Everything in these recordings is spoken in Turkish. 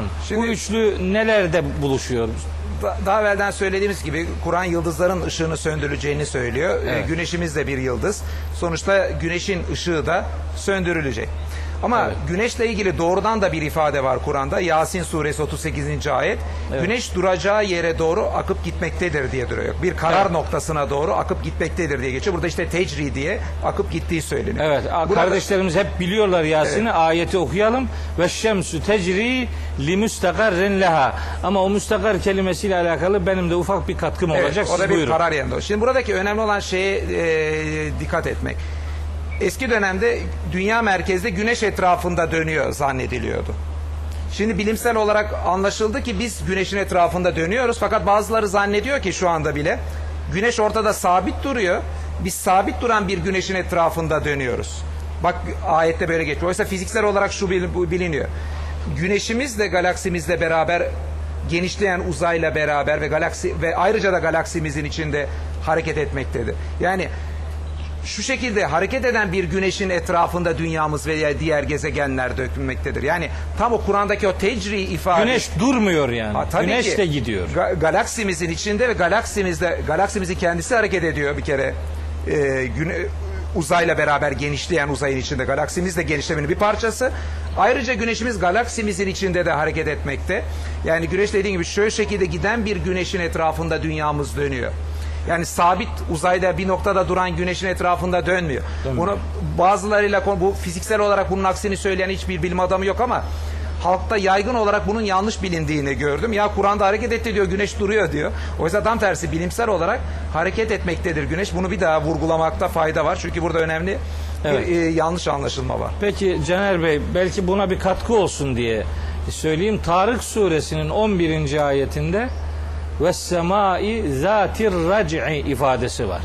Bu Şimdi- üçlü nelerde buluşuyor? Da- Daha evvelden söylediğimiz gibi Kur'an yıldızların ışığını söndürüleceğini söylüyor. Ee, Evet. Güneşimiz de bir yıldız. Sonuçta güneşin ışığı da söndürülecek. Ama Evet. güneşle ilgili doğrudan da bir ifade var Kur'an'da. Yasin suresi 38. ayet. Evet. Güneş duracağı yere doğru akıp gitmektedir diye duruyor. Bir karar Evet. noktasına doğru akıp gitmektedir diye geçiyor. Burada işte tecri diye akıp gittiği söyleniyor. Evet, Burada- kardeşlerimiz hep biliyorlar Yasin'i. Ayeti okuyalım. Ve şemsü tecri li müstakarrin leha. Ama o müstakar kelimesiyle alakalı benim de ufak bir katkım Evet, olacak. o da Siz bir buyurun. karar yanında. Şimdi buradaki önemli olan şeye e, dikkat etmek. Eski dönemde dünya merkezde güneş etrafında dönüyor zannediliyordu. Şimdi bilimsel olarak anlaşıldı ki biz güneşin etrafında dönüyoruz fakat bazıları zannediyor ki şu anda bile güneş ortada sabit duruyor. Biz sabit duran bir güneşin etrafında dönüyoruz. Bak ayette böyle geçiyor. Oysa fiziksel olarak şu biliniyor. Güneşimizle galaksimizle beraber genişleyen uzayla beraber ve galaksi ve ayrıca da galaksimizin içinde hareket etmektedir. Yani şu şekilde hareket eden bir güneşin etrafında dünyamız veya diğer gezegenler dökülmektedir. Yani tam o Kur'an'daki o tecri ifade Güneş durmuyor yani. Ha, tabii Güneş ki. de gidiyor. Ga- galaksimizin içinde ve galaksimizde galaksimizin kendisi hareket ediyor bir kere. Ee, güne, uzayla beraber genişleyen uzayın içinde galaksimiz de genişlemenin bir parçası. Ayrıca güneşimiz galaksimizin içinde de hareket etmekte. Yani güneş dediğim gibi şöyle şekilde giden bir güneşin etrafında dünyamız dönüyor. Yani sabit uzayda bir noktada duran güneşin etrafında dönmüyor. Bunu bazılarıyla bu fiziksel olarak bunun aksini söyleyen hiçbir bilim adamı yok ama halkta yaygın olarak bunun yanlış bilindiğini gördüm. Ya Kur'an'da hareket etti diyor, güneş duruyor diyor. Oysa tam tersi bilimsel olarak hareket etmektedir güneş. Bunu bir daha vurgulamakta fayda var. Çünkü burada önemli Evet. bir e, yanlış anlaşılma var. Peki Caner Bey belki buna bir katkı olsun diye söyleyeyim. Tarık suresinin 11. ayetinde ve semai zatir rac'i ifadesi var.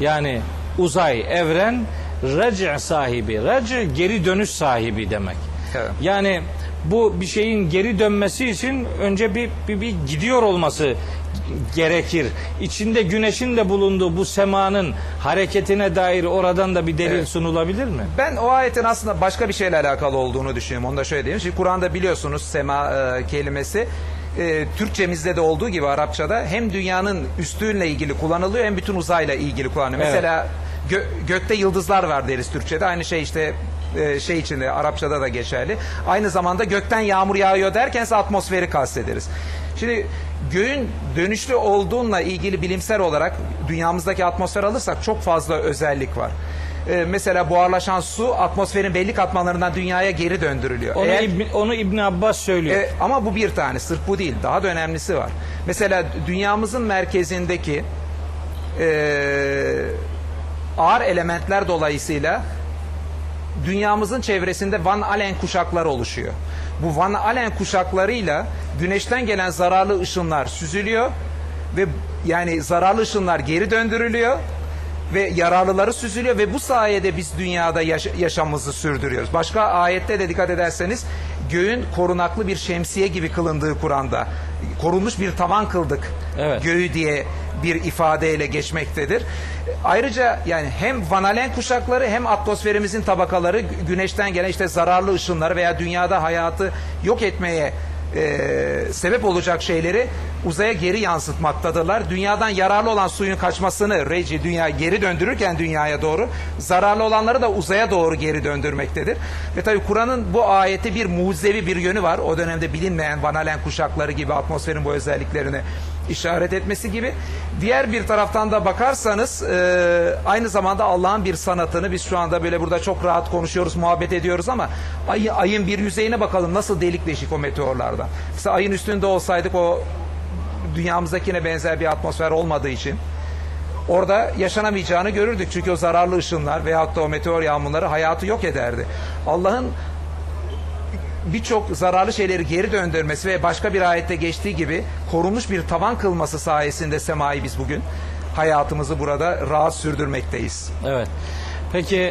Yani uzay, evren rac' sahibi. Rac' geri dönüş sahibi demek. Evet. Yani bu bir şeyin geri dönmesi için önce bir, bir, bir gidiyor olması gerekir. İçinde güneşin de bulunduğu bu semanın hareketine dair oradan da bir delil Evet. sunulabilir mi? Ben o ayetin aslında başka bir şeyle alakalı olduğunu düşünüyorum. Onu da şöyle diyeyim. Şimdi Kur'an'da biliyorsunuz sema e, kelimesi e, Türkçemizde de olduğu gibi Arapçada hem dünyanın üstüyle ilgili kullanılıyor hem bütün uzayla ilgili kullanılıyor. Evet. Mesela gö- gökte yıldızlar var deriz Türkçede. Aynı şey işte e, şey içinde Arapçada da geçerli. Aynı zamanda gökten yağmur yağıyor derken atmosferi kastederiz. Şimdi göğün dönüşlü olduğunla ilgili bilimsel olarak dünyamızdaki atmosfer alırsak çok fazla özellik var. Ee, mesela buharlaşan su atmosferin belli katmanlarından dünyaya geri döndürülüyor. Onu, Eğer- İbn, onu İbn Abbas söylüyor. e, ama bu bir tane, sırf bu değil. Daha da önemlisi var. Mesela dünyamızın merkezindeki e, ağır elementler dolayısıyla dünyamızın çevresinde Van Allen kuşakları oluşuyor. Bu Van Allen kuşaklarıyla güneşten gelen zararlı ışınlar süzülüyor ve yani zararlı ışınlar geri döndürülüyor ve yararlıları süzülüyor ve bu sayede biz dünyada yaş- yaşamımızı sürdürüyoruz. Başka ayette de dikkat ederseniz göğün korunaklı bir şemsiye gibi kılındığı Kur'an'da korunmuş bir tavan kıldık Evet. göğü diye bir ifadeyle geçmektedir. Ayrıca yani hem vanalen kuşakları hem atmosferimizin tabakaları gü- güneşten gelen işte zararlı ışınları veya dünyada hayatı yok etmeye e, sebep olacak şeyleri uzaya geri yansıtmaktadırlar. Dünyadan yararlı olan suyun kaçmasını reci dünya geri döndürürken dünyaya doğru zararlı olanları da uzaya doğru geri döndürmektedir. Ve tabi Kur'an'ın bu ayeti bir mucizevi bir yönü var. O dönemde bilinmeyen vanalen kuşakları gibi atmosferin bu özelliklerini işaret etmesi gibi. Diğer bir taraftan da bakarsanız e, aynı zamanda Allah'ın bir sanatını biz şu anda böyle burada çok rahat konuşuyoruz, muhabbet ediyoruz ama ay, ayın bir yüzeyine bakalım nasıl delik deşik o meteorlardan. Mesela ayın üstünde olsaydık o dünyamızdakine benzer bir atmosfer olmadığı için orada yaşanamayacağını görürdük. Çünkü o zararlı ışınlar veyahut da o meteor yağmurları hayatı yok ederdi. Allah'ın birçok zararlı şeyleri geri döndürmesi ve başka bir ayette geçtiği gibi korunmuş bir tavan kılması sayesinde semayı biz bugün hayatımızı burada rahat sürdürmekteyiz. Evet. Peki